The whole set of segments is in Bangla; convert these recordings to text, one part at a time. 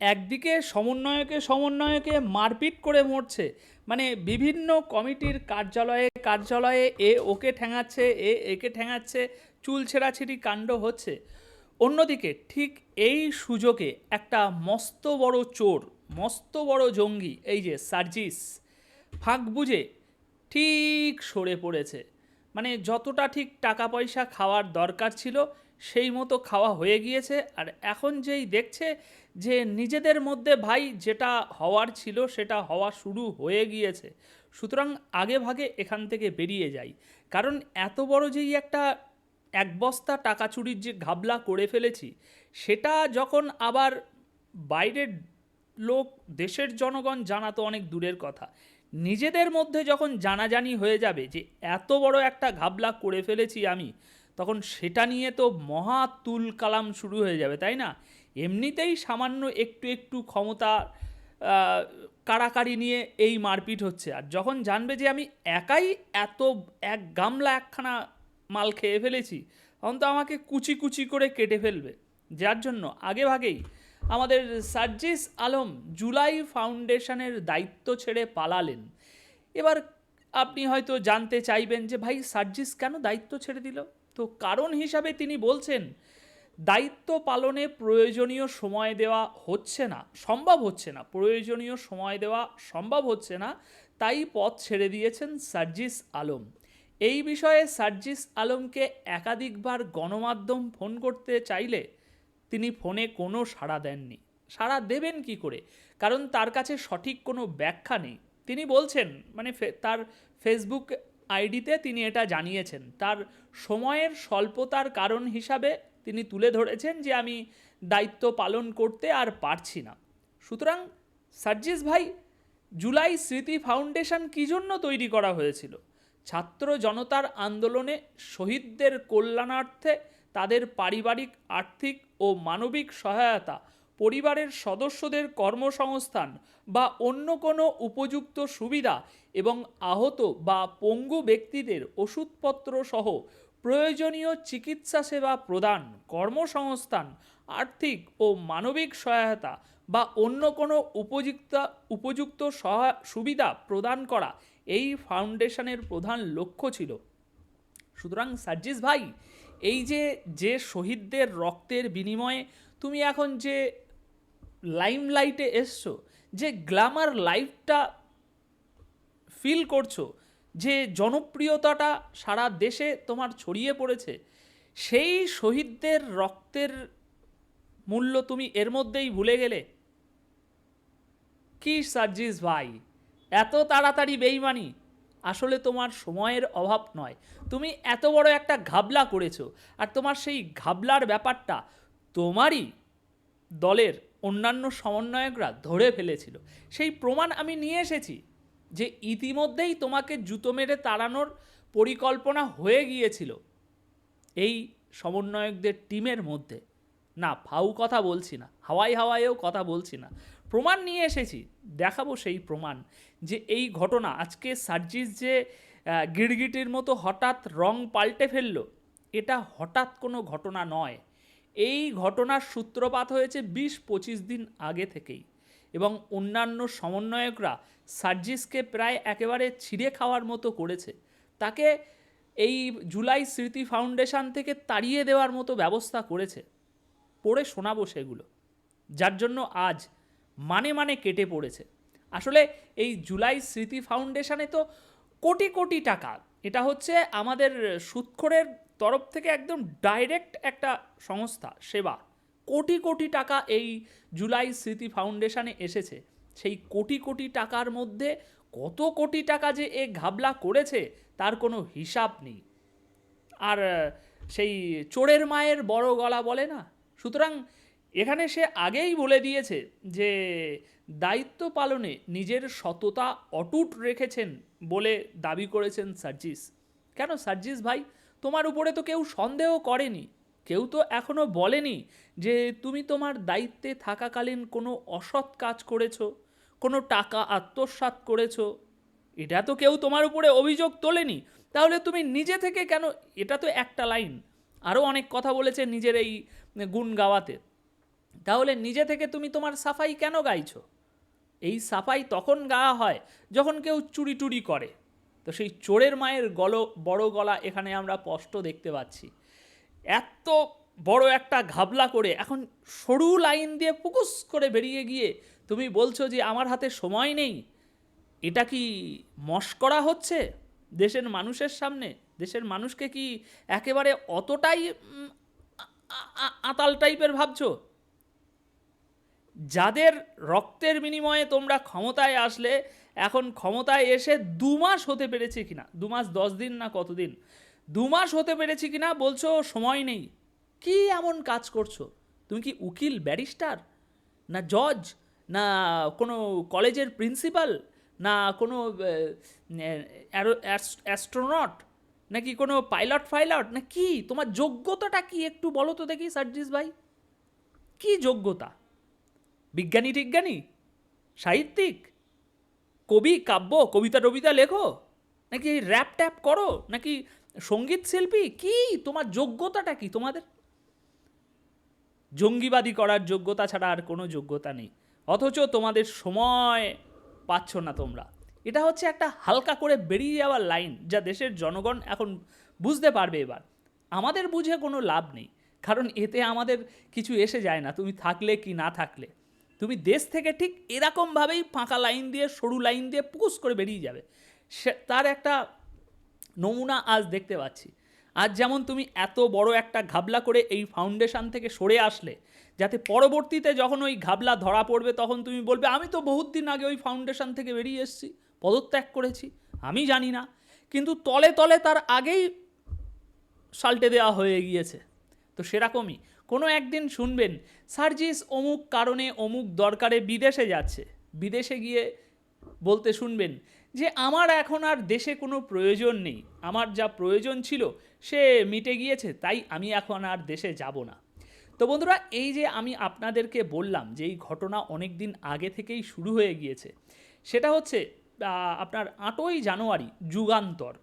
একদিকে সমন্বয়কে সমন্বয়কে মারপিট করে মরছে মানে বিভিন্ন কমিটির কার্যালয়ে কার্যালয়ে এ ওকে ঠ্যাঙাচ্ছে এ একে ঠ্যাঙাচ্ছে চুল ছেঁড়াছিড়ি কাণ্ড হচ্ছে। অন্যদিকে ঠিক এই সুযোগে একটা মস্ত বড় চোর, মস্ত বড় জঙ্গি, এই যে সার্জিস, ফাঁক বুঝে ঠিক সরে পড়েছে। মানে যতটা ঠিক টাকা পয়সা খাওয়ার দরকার ছিল সেই মতো খাওয়া হয়ে গিয়েছে। আর এখন যেই দেখছে যে নিজেদের মধ্যে ভাই যেটা হওয়ার ছিল সেটা হওয়া শুরু হয়ে গিয়েছে। সুতরাং আগে ভাগে এখান থেকে বেরিয়ে যাই। কারণ এত বড় যেই একটা এক বস্তা টাকা চুরির যে ঘাবলা করে ফেলেছি, সেটা যখন আবার বাইরের লোক, দেশের জনগণ জানা তো অনেক দূরের কথা। নিজেদের মধ্যে যখন জানাজানি হয়ে যাবে যে এত বড় একটা ঘাবলা করে ফেলেছি আমি তখন সেটা নিয়ে তো মহা তুল কালাম শুরু হয়ে যাবে, তাই না? এমনিতেই সামান্য একটু একটু ক্ষমতা কাড়াকাড়ি নিয়ে এই মারপিট হচ্ছে। আর যখন জানবে যে আমি একাই এত এক গামলা একখানা মাল খেয়ে ফেলেছি, তখন তো আমাকে কুচি কুচি করে কেটে ফেলবে। যার জন্য আগে ভাগেই আমাদের সার্জিস আলম জুলাই ফাউন্ডেশনের দায়িত্ব ছেড়ে পালালেন। এবার আপনি হয়তো জানতে চাইবেন যে ভাই সার্জিস কেন দায়িত্ব ছেড়ে দিল? তো কারণ হিসাবে তিনি বলছেন, দায়িত্ব পালনে প্রয়োজনীয় সময় দেওয়া হচ্ছে না, সম্ভব হচ্ছে না, প্রয়োজনীয় সময় দেওয়া সম্ভব হচ্ছে না, তাই পথ ছেড়ে দিয়েছেন সার্জিস আলম। এই বিষয়ে সার্জিস আলমকে একাধিকবার গণমাধ্যম ফোন করতে চাইলে তিনি ফোনে কোনো সাড়া দেননি। সাড়া দেবেন কি করে? কারণ তার কাছে সঠিক কোনো ব্যাখ্যা নেই। তিনি বলছেন মানে তার ফেসবুক আইডিতে তিনি এটা জানিয়েছেন। তার সময়ের স্বল্পতার কারণ হিসাবে তিনি তুলে ধরেছেন যে আমি দায়িত্ব পালন করতে আর পারছি না। সুতরাং সার্জিস ভাই, জুলাই স্মৃতি ফাউন্ডেশন কী জন্য তৈরি করা হয়েছিল? ছাত্র জনতার আন্দোলনে শহীদদের কল্যাণার্থে তাদের পারিবারিক, আর্থিক ও মানবিক সহায়তা, পরিবারের সদস্যদের কর্মসংস্থান বা অন্য কোনো উপযুক্ত সুবিধা এবং আহত বা পঙ্গু ব্যক্তিদের ওষুধপত্র সহ প্রয়োজনীয় চিকিৎসা সেবা প্রদান, কর্মসংস্থান, আর্থিক ও মানবিক সহায়তা বা অন্য কোনো উপযুক্ত উপযুক্ত সুবিধা প্রদান করা এই ফাউন্ডেশনের প্রধান লক্ষ্য ছিল। সুতরাং সার্জিস ভাই, এই যে যে শহীদদের রক্তের বিনিময়ে তুমি এখন যে লাইমলাইটে এসছো, যে গ্ল্যামার লাইফটা ফিল করছ যে জনপ্রিয়তাটা সারা দেশে তোমার ছড়িয়ে পড়েছে, সেই শহীদদের রক্তের মূল্য তুমি এর মধ্যেই ভুলে গেলে? কি সার্জিস ভাই, এত তাড়াতাড়ি বেইমানি? আসলে তোমার সময়ের অভাব নয়। তুমি এত বড় একটা ঘাবলা করেছ আর তোমার সেই ঘাবলার ব্যাপারটা তোমারই দলের অন্যান্য সমন্বয়করা ধরে ফেলেছিল। সেই প্রমাণ আমি নিয়ে এসেছি। যে ইতিমধ্যেই তোমাকে জুতো মেরে তাড়ানোর পরিকল্পনা হয়ে গিয়েছিল এই সমন্বয়কদের টিমের মধ্যে। না, ফাউ কথা বলছি না, হাওয়াই হাওয়াইয়েও কথা বলছি না। প্রমাণ নিয়ে এসেছি, দেখাবো সেই প্রমাণ যে এই ঘটনা, আজকে সার্জিস যে গিরগিটির মতো হঠাৎ রং পাল্টে ফেলল, এটা হঠাৎ কোনো ঘটনা নয়। এই ঘটনার সূত্রপাত হয়েছে বিশ পঁচিশ দিন আগে থেকেই। এবং অন্যান্য সমন্বয়করা সার্জিসকে প্রায় একেবারে ছিঁড়ে খাওয়ার মতো করেছে। তাকে এই জুলাই স্মৃতি ফাউন্ডেশন থেকে তাড়িয়ে দেওয়ার মতো ব্যবস্থা করেছে। পড়ে শোনাবো সেগুলো। যার জন্য আজ মানে মানে কেটে পড়েছে। আসলে এই জুলাই স্মৃতি ফাউন্ডেশনে তো কোটি কোটি টাকা। এটা হচ্ছে আমাদের সুৎখরের তরফ থেকে একদম ডাইরেক্ট একটা সংস্থা, সেবা। কোটি কোটি টাকা এই জুলাই স্মৃতি ফাউন্ডেশনে এসেছে। সেই কোটি কোটি টাকার মধ্যে কত কোটি টাকা যে এ ঘাবলা করেছে তার কোনো হিসাব নেই। আর সেই চোরের মায়ের বড় গলা বলে না? সুতরাং এখানে সে আগেই বলে দিয়েছে যে, দায়িত্ব পালনে নিজের সততা অটুট রেখেছেন বলে দাবি করেছেন সার্জিস। কেন সার্জিস ভাই? তোমার উপরে তো কেউ সন্দেহ করেনি। কেউ তো এখনও বলেনি যে তুমি তোমার দায়িত্বে থাকাকালীন কোনো অসৎ কাজ করেছ, কোনো টাকা আত্মসাৎ করেছ। এটা তো কেউ তোমার উপরে অভিযোগ তোলেনি। তাহলে তুমি নিজে থেকে কেন? এটা তো একটা লাইন। আরও অনেক কথা বলেছে নিজের এই গুণ গাওয়াতে। তাহলে নিজে থেকে তুমি তোমার সাফাই কেন গাইছো? এই সাফাই তখন গাওয়া হয় যখন কেউ চুরি টুরি করে। তো সেই চোরের মায়ের গল, বড় গলা এখানে আমরা স্পষ্ট দেখতে পাচ্ছি। এত বড় একটা ঘাবলা করে এখন সরু লাইন দিয়ে পুকুস করে বেরিয়ে গিয়ে তুমি বলছো যে আমার হাতে সময় নেই, এটা কি মস্করা হচ্ছে দেশের মানুষের সামনে? দেশের মানুষকে কি একেবারে অতটাই আতাল টাইপের ভাবছ? যাদের রক্তের বিনিময়ে তোমরা ক্ষমতায় আসলে, এখন ক্ষমতায় এসে দু মাস হতে পেরেছে কিনা? দু মাস, দশ দিন না কতদিন? দু মাস হতে পেরেছি কিনা বলছো, সময় নেই। কি এমন কাজ করছ? তুমি কি উকিল, ব্যারিস্টার? না জজ? না কোনো কলেজের প্রিন্সিপাল? না কোনো অ্যাস্ট্রোনট? নাকি কোনো পাইলট, ফাইলট? না কি? তোমার যোগ্যতাটা কি একটু বলো তো দেখি, সার্জিস ভাই। কি যোগ্যতা? বিজ্ঞানী, টিজ্ঞানী? সাহিত্যিক? কবি, কাব্য, কবিতা, টবিতা লেখো? নাকি র্যাপ ট্যাপ করো? নাকি সংগীত শিল্পী? কি? তোমার যোগ্যতাটা কি তোমাদের? জঙ্গিবাদী করার যোগ্যতা ছাড়া আর কোনো যোগ্যতা নেই। অথচ তোমাদের সময় পাচ্ছ না তোমরা। এটা হচ্ছে একটা হালকা করে বেরিয়ে যাওয়ার লাইন যা দেশের জনগণ এখন বুঝতে পারবে এবার। আমাদের বুঝে কোনো লাভ নেই, কারণ এতে আমাদের কিছু এসে যায় না, তুমি থাকলে কি না থাকলে। তুমি দেশ থেকে ঠিক এরকমভাবেই ফাঁকা লাইন দিয়ে, সরু লাইন দিয়ে পুকুস করে বেরিয়ে যাবে। সে, তার একটা নমুনা আজ দেখতে পাচ্ছি। আজ যেমন তুমি এত বড় একটা ঘাবলা করে এই ফাউন্ডেশন থেকে সরে আসলে, যাতে পরবর্তীতে যখন ওই ঘাবলা ধরা পড়বে তখন তুমি বলবে, আমি তো বহুত দিন আগে ওই ফাউন্ডেশন থেকে বেরিয়ে এসেছি, পদত্যাগ করেছি, আমি জানি না। কিন্তু তলে তলে তার আগেই সাল্টে দেওয়া হয়ে গিয়েছে। তো সেরকমই, কোনো একদিন শুনবেন, সার্জিস অমুক কারণে অমুক দরকারে বিদেশে যাচ্ছে। বিদেশে গিয়ে বলতে শুনবেন যে আমার এখন আর দেশে কোনো প্রয়োজন নেই। আমার যা প্রয়োজন ছিল সে মিটে গিয়েছে, তাই আমি এখন আর দেশে যাব না। তো বন্ধুরা, এই যে আমি আপনাদেরকে বললাম যে এই ঘটনা অনেক দিন আগে থেকেই শুরু হয়ে গিয়েছে, সেটা হচ্ছে আপনার আটই জানুয়ারি, যুগান্তর।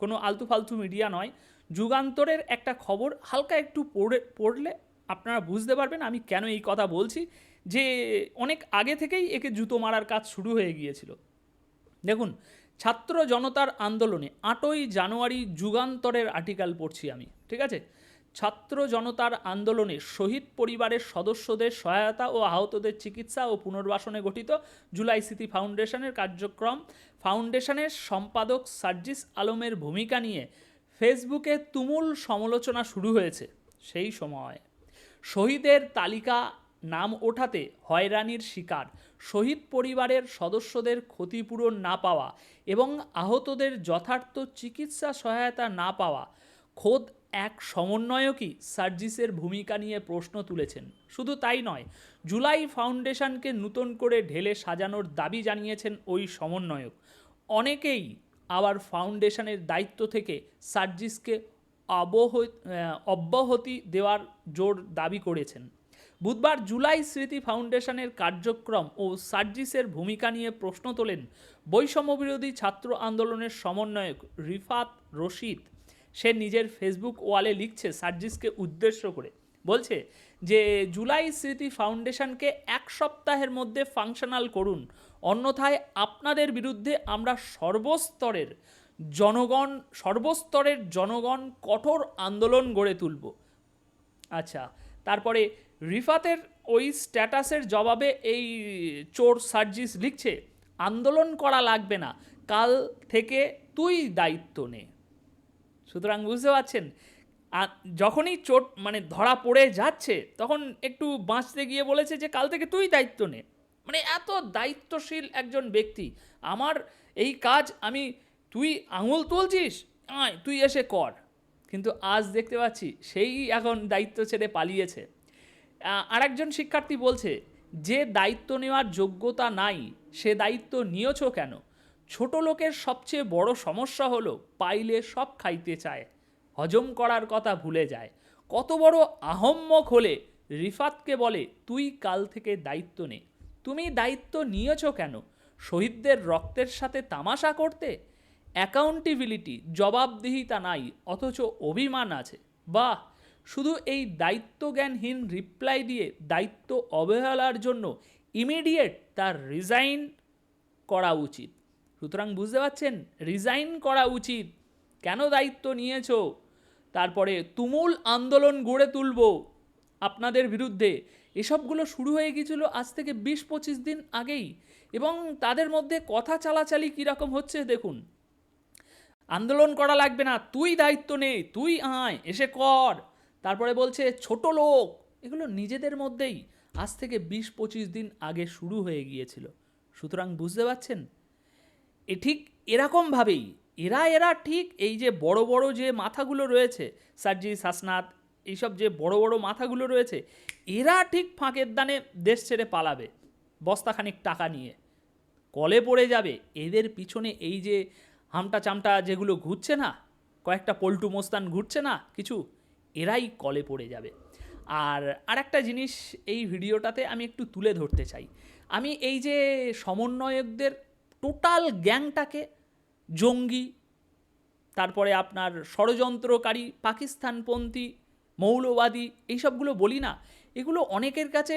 কোনো আলতু ফালতু মিডিয়া নয়। যুগান্তরের একটা খবর হালকা একটু পড়ে, পড়লে আপনারা বুঝতে পারবেন আমি কেন এই কথা বলছি, যে অনেক আগে থেকেই একে জুতো মারার কাজ শুরু হয়ে গিয়েছিল। দেখুন, ছাত্র জনতার আন্দোলনে আটই জানুয়ারি যুগান্তরের আর্টিকেল পড়ছি আমি, ঠিক আছে? ছাত্র জনতার আন্দোলনে শহীদ পরিবারের সদস্যদের সহায়তা ও আহতদের চিকিৎসা ও পুনর্বাসনে গঠিত জুলাই স্মৃতি ফাউন্ডেশনের কার্যক্রম। ফাউন্ডেশনের সম্পাদক সার্জিস আলমের ভূমিকা নিয়ে ফেসবুকে তুমুল সমালোচনা শুরু হয়েছে সেই সময়। শহীদের তালিকা নাম ওঠাতে হয়রানির শিকার। শহীদ পরিবারের সদস্যদের ক্ষতিপূরণ না পাওয়া এবং আহতদের যথার্থ চিকিৎসা সহায়তা না পাওয়া, খোদ এক সমন্বয়কই সার্জিসের ভূমিকা নিয়ে প্রশ্ন তুলেছেন। শুধু তাই নয়, জুলাই ফাউন্ডেশনকে নতুন করে ঢেলে সাজানোর দাবি জানিয়েছেন ওই সমন্বয়ক। অনেকেই আবার ফাউন্ডেশনের দায়িত্ব থেকে সার্জিসকে অব্যাহতি দেওয়ার জোর দাবি করেছেন। বুধবার জুলাই স্মৃতি ফাউন্ডেশনের কার্যক্রম ও সার্জিসের ভূমিকা নিয়ে প্রশ্ন তোলেন বৈষম্যবিরোধী ছাত্র আন্দোলনের সমন্বয়ক রিফাত রশিদ। সে নিজের ফেসবুক ওয়ালে লিখছে সার্জিসকে উদ্দেশ্য করে। বলছে যে, জুলাই স্মৃতি ফাউন্ডেশনকে এক সপ্তাহের মধ্যে ফাংশনাল করুন। অন্যথায় আপনাদের বিরুদ্ধে আমরা সর্বস্তরের জনগণ সর্বস্তরের জনগণ কঠোর আন্দোলন গড়ে তুলব। আচ্ছা তারপরে রিফাতের ওই স্ট্যাটাসের জবাবে এই চোর সার্জিস লিখছে, আন্দোলন করা লাগবে না, কাল থেকে তুই দায়িত্ব নে। সুতরাং বুঝতে পারছেন? যখনই চোট মানে ধরা পড়ে যাচ্ছে, তখন একটু বাঁচতে গিয়ে বলেছে যে, কাল থেকে তুই দায়িত্ব নে। মানে এত দায়িত্বশীল একজন ব্যক্তি, আমার এই কাজ আমি, তুই আঙুল তুলছিস? আয়, তুই এসে কর। কিন্তু আজ দেখতে পাচ্ছি, সেই এখন দায়িত্ব ছেড়ে পালিয়েছে। আরেকজন শিক্ষার্থী বলছে, যে দায়িত্ব নেওয়ার যোগ্যতা নাই, সে দায়িত্ব নিয়েছো কেন? ছোট লোকের সবচেয়ে বড় সমস্যা হলো পাইলে সব খাইতে চায়, হজম করার কথা ভুলে যায়। কত বড় আহম্মক হলে রিফাতকে বলে, তুই কাল থেকে দায়িত্ব নে। তুমি দায়িত্ব নিয়েছ কেন? শহীদদের রক্তের সাথে তামাশা করতে? অ্যাকাউন্টেবিলিটি, জবাবদিহিতা নাই, অথচ অভিমান আছে। বাহ! শুধু এই দায়িত্বজ্ঞানহীন রিপ্লাই দিয়ে দায়িত্ব অবহেলার জন্য ইমিডিয়েট তার রিজাইন করা উচিত। সুতরাং বুঝতে পারছেন? রিজাইন করা উচিত। কেন দায়িত্ব নিয়েছ? তারপরে তুমুল আন্দোলন গড়ে তুলব আপনাদের বিরুদ্ধে। এসবগুলো শুরু হয়ে গিয়েছিল আজ থেকে বিশ পঁচিশ দিন আগেই এবং তাদের মধ্যে কথা চালাচালি কীরকম হচ্ছে দেখুন। আন্দোলন করা লাগবে না। তুই দায়িত্ব নে, তুই আয়, এসে কর। তারপরে বলছে, ছোট লোক। এগুলো নিজেদের মধ্যেই আজ থেকে বিশ পঁচিশ দিন আগে শুরু হয়ে গিয়েছিল। সুতরাং বুঝতে পারছেন? এ ঠিক এরকমভাবেই এরা এরা ঠিক এই যে বড় বড় যে মাথাগুলো রয়েছে সার্জি শাসনাথ এইসব যে বড় বড় মাথাগুলো রয়েছে, এরা ঠিক ফাঁকের দানে দেশ ছেড়ে পালাবে, বস্তাখানিক টাকা নিয়ে। কলে পড়ে যাবে, এদের পিছনে এই যে হামটা চামটা যেগুলো ঘুরছে না, কয়েকটা পল্টু মোস্তান ঘুরছে না, কিছু এরাই কলে পড়ে যাবে। আর আরেকটা জিনিস এই ভিডিওটাতে আমি একটু তুলে ধরতে চাই। আমি এই যে সমন্বয়কদের টোটাল গ্যাংটাকে জঙ্গি, তারপরে আপনার ষড়যন্ত্রকারী, পাকিস্তানপন্থী, মৌলবাদী, এইসবগুলো বলি না, এগুলো অনেকের কাছে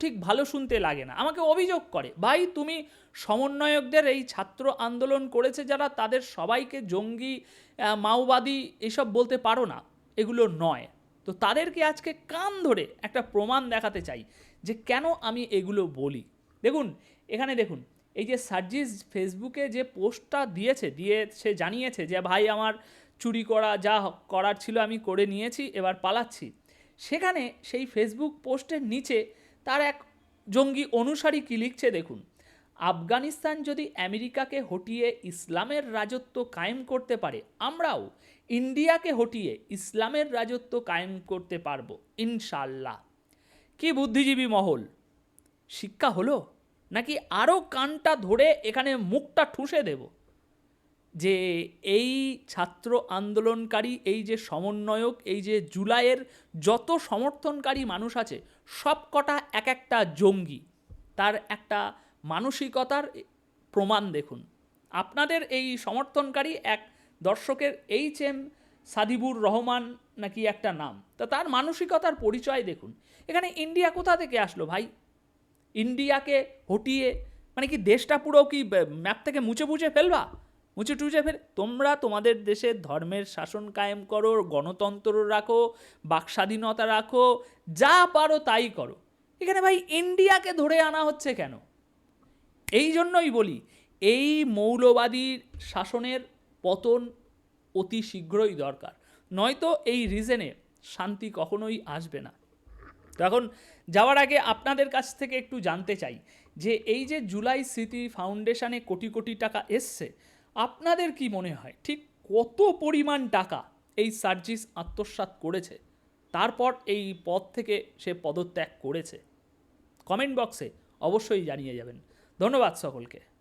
ঠিক ভালো শুনতে লাগে না। আমাকে অভিযোগ করে, ভাই, তুমি সমন্বয়কদের এই ছাত্র আন্দোলন করেছে যারা তাদের সবাইকে জঙ্গি মাওবাদী, এসব বলতে পারো না। এগুলো নয়। তো তাদেরকে আজকে কান ধরে একটা প্রমাণ দেখাতে চাই যে কেন আমি এগুলো বলি। দেখুন, এখানে দেখুন, এই যে সার্জিস ফেসবুকে যে পোস্টটা দিয়েছে, দিয়ে সে জানিয়েছে যে, ভাই, আমার চুরি করা, যা করার ছিল আমি করে নিয়েছি, এবার পালাচ্ছি। সেখানে সেই ফেসবুক পোস্টের নিচে তার এক জঙ্গি অনুসারী কি লিখছে দেখুন আফগানিস্তান যদি আমেরিকাকে হটিয়ে ইসলামের রাজত্ব কায়েম করতে পারে, আমরাও ইন্ডিয়াকে হটিয়ে ইসলামের রাজত্ব কায়েম করতে পারব ইনশাল্লাহ কি বুদ্ধিজীবী মহল! শিক্ষা হলো নাকি আরও কানটা ধরে এখানে মুখটা ঠুসে দেব? যে এই ছাত্র আন্দোলনকারী, এই যে সমন্বয়ক, এই যে জুলাইয়ের যত সমর্থনকারী মানুষ আছে সব কটা এক একটা জঙ্গি। তার একটা মানসিকতার প্রমাণ দেখুন। আপনাদের এই সমর্থনকারী এক দর্শকের এইচ এম সাদিবুর রহমান নাকি একটা নাম? তা তার মানসিকতার পরিচয় দেখুন। এখানে ইন্ডিয়া কোথা থেকে আসলো ভাই? ইন্ডিয়াকে হটিয়ে মানে কি দেশটা পুরো কি ম্যাপ থেকে মুছে মুছে ফেলবা? মুছে টুচে ফেল, তোমরা তোমাদের দেশে ধর্মের শাসন কায়েম করো, গণতন্ত্র রাখো বাক স্বাধীনতা রাখো, যা পারো তাই করো। এখানে ভাই ইন্ডিয়াকে ধরে আনা হচ্ছে কেন? এই জন্যই বলি, এই মৌলবাদী শাসনের পতন অতি শীঘ্রই দরকার। নয়তো এই রিজনে শান্তি কখনোই আসবে না। তো এখন যাওয়ার আগে আপনাদের কাছ থেকে একটু জানতে চাই যে, এই যে জুলাই স্মৃতি ফাউন্ডেশনে কোটি কোটি টাকা এসছে, আপনাদের কি মনে হয় ঠিক কত পরিমাণ টাকা এই সার্জিস আত্মসাৎ করেছে? তারপর এই পদ থেকে সে পদত্যাগ করেছে। কমেন্ট বক্সে অবশ্যই জানিয়ে যাবেন। ধন্যবাদ সকলকে।